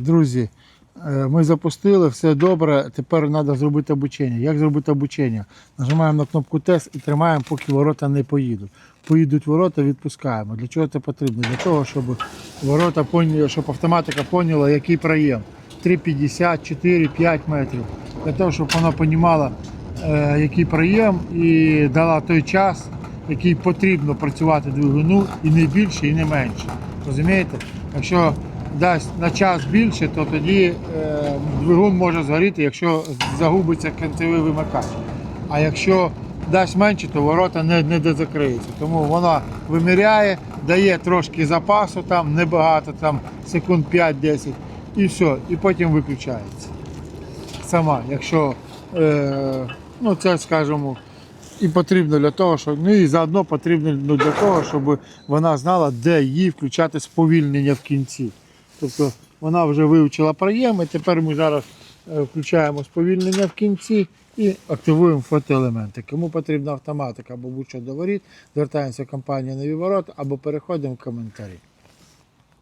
друзі, е, ми запустили, все добре. Тепер треба зробити обучення. Як зробити обучення? Нажимаємо на кнопку тест і тримаємо, поки ворота не поїдуть. Поїдуть ворота, відпускаємо. Для чого це потрібно? Для того, щоб ворота поняли, щоб автоматика поняла, який проєм. 3,50, 4, 5 метрів. Для того, щоб вона розуміла, е, який проєм і дала той час, який потрібно працювати двигуну, і не більше, і не менше. Розумієте? Якщо дасть на час більше, то тоді е, двигун може згоріти, якщо загубиться кінцевий вимикач. А якщо дасть менше, то ворота не, не дозакриються. Тому вона виміряє, дає трошки запасу, там небагато, там секунд 5-10, і все, і потім виключається. Сама, якщо е, ну це скажімо, і потрібно для того, щоб ну і заодно потрібно для того, щоб вона знала, де їй включати сповільнення в кінці. Тобто вона вже вивчила проєми, тепер ми зараз е, включаємо сповільнення в кінці і активуємо фотоелементи. Кому потрібна автоматика або будь-що до звертаємося в компанію Нові Ворота або переходимо в коментарі.